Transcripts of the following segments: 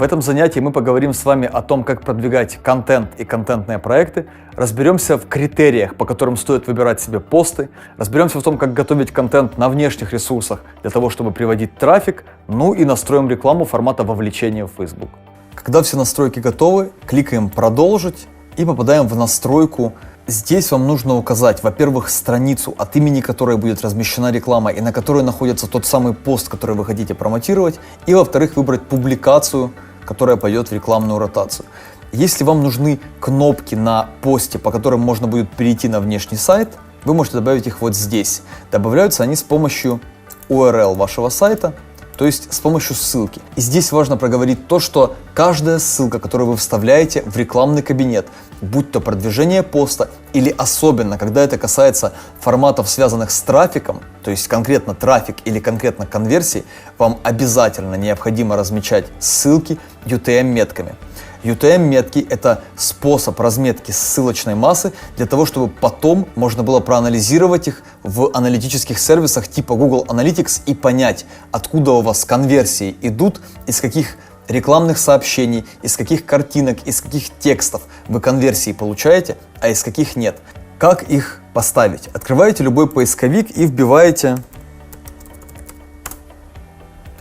В этом занятии мы поговорим с вами о том, как продвигать контент и контентные проекты, разберемся в критериях, по которым стоит выбирать себе посты, разберемся в том, как готовить контент на внешних ресурсах для того, чтобы приводить трафик, ну и настроим рекламу формата вовлечения в Facebook. Когда все настройки готовы, кликаем «Продолжить» и попадаем в настройку. Здесь вам нужно указать, во-первых, страницу, от имени которой будет размещена реклама и на которой находится тот самый пост, который вы хотите промотировать, и, во-вторых, выбрать публикацию, которая пойдет в рекламную ротацию. Если вам нужны кнопки на посте, по которым можно будет перейти на внешний сайт, вы можете добавить их вот здесь. Добавляются они с помощью URL вашего сайта, то есть с помощью ссылки. И здесь важно проговорить то, что каждая ссылка, которую вы вставляете в рекламный кабинет, будь то продвижение поста или особенно, когда это касается форматов, связанных с трафиком, то есть конкретно трафик или конкретно конверсии, вам обязательно необходимо размечать ссылки UTM-метками. UTM-метки – это способ разметки ссылочной массы для того, чтобы потом можно было проанализировать их в аналитических сервисах типа Google Analytics и понять, откуда у вас конверсии идут, из каких рекламных сообщений, из каких картинок, из каких текстов вы конверсии получаете, а из каких нет. Как их поставить? Открываете любой поисковик и вбиваете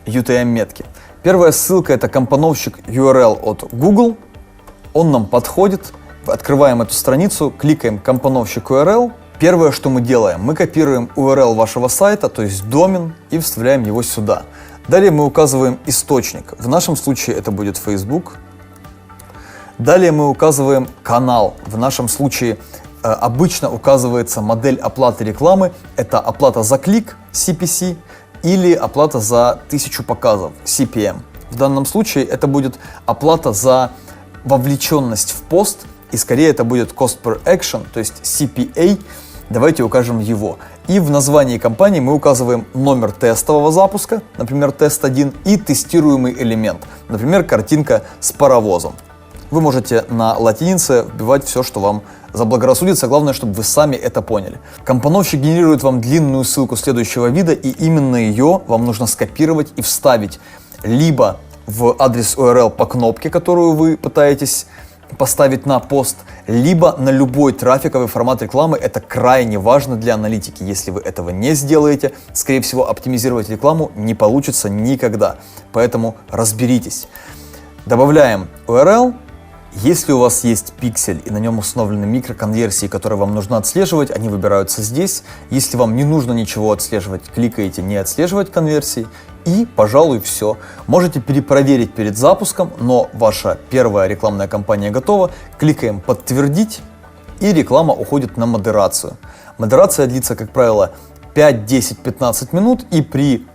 UTM-метки. Первая ссылка это компоновщик URL от Google. Он нам подходит. Открываем эту страницу, кликаем компоновщик URL. Первое, что мы делаем, мы копируем URL вашего сайта, то есть домен, и вставляем его сюда. Далее мы указываем источник. В нашем случае это будет Facebook. Далее мы указываем канал. В нашем случае э, обычно указывается модель оплаты рекламы. Это оплата за клик, CPC, или оплата за тысячу показов, CPM. В данном случае это будет оплата за вовлеченность в пост, и скорее это будет Cost per Action, то есть CPA. Давайте укажем его. И в названии компании мы указываем номер тестового запуска, например, тест 1, и тестируемый элемент, например, картинка с паровозом. Вы можете на латинице вбивать все, что вам заблагорассудится. Главное, чтобы вы сами это поняли. Компоновщик генерирует вам длинную ссылку следующего вида, и именно ее вам нужно скопировать и вставить либо в адрес URL по кнопке, которую вы пытаетесь поставить на пост, либо на любой трафиковый формат рекламы. Это крайне важно для аналитики. Если вы этого не сделаете, скорее всего, оптимизировать рекламу не получится никогда. Поэтому разберитесь. Добавляем URL, если у вас есть пиксель и на нем установлены микроконверсии, которые вам нужно отслеживать, они выбираются здесь. Если вам не нужно ничего отслеживать, кликаете «Не отслеживать конверсии» и, пожалуй, все. Можете перепроверить перед запуском, но ваша первая рекламная кампания готова. Кликаем «Подтвердить» и реклама уходит на модерацию. Модерация длится, как правило, 5, 10, 15 минут и при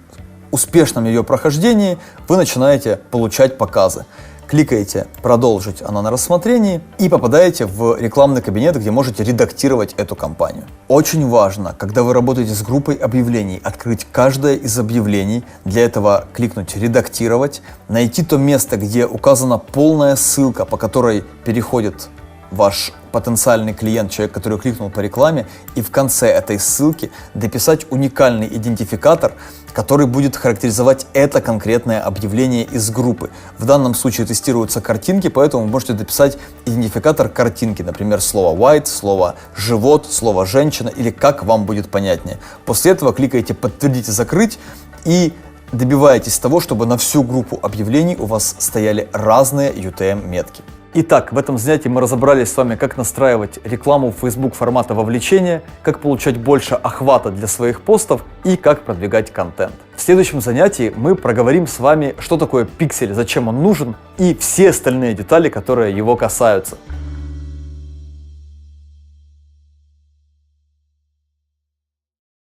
успешном ее прохождении вы начинаете получать показы кликаете «Продолжить», она на рассмотрении, и попадаете в рекламный кабинет, где можете редактировать эту кампанию. Очень важно, когда вы работаете с группой объявлений, открыть каждое из объявлений, для этого кликнуть «Редактировать», найти то место, где указана полная ссылка, по которой переходит ваш потенциальный клиент, человек, который кликнул по рекламе, и в конце этой ссылки дописать уникальный идентификатор, который будет характеризовать это конкретное объявление из группы. В данном случае тестируются картинки, поэтому вы можете дописать идентификатор картинки, например, слово white, слово живот, слово женщина или как вам будет понятнее. После этого кликаете подтвердить и закрыть и добиваетесь того, чтобы на всю группу объявлений у вас стояли разные UTM-метки. Итак, в этом занятии мы разобрались с вами, как настраивать рекламу в Facebook формата вовлечения, как получать больше охвата для своих постов и как продвигать контент. В следующем занятии мы проговорим с вами, что такое пиксель, зачем он нужен и все остальные детали, которые его касаются.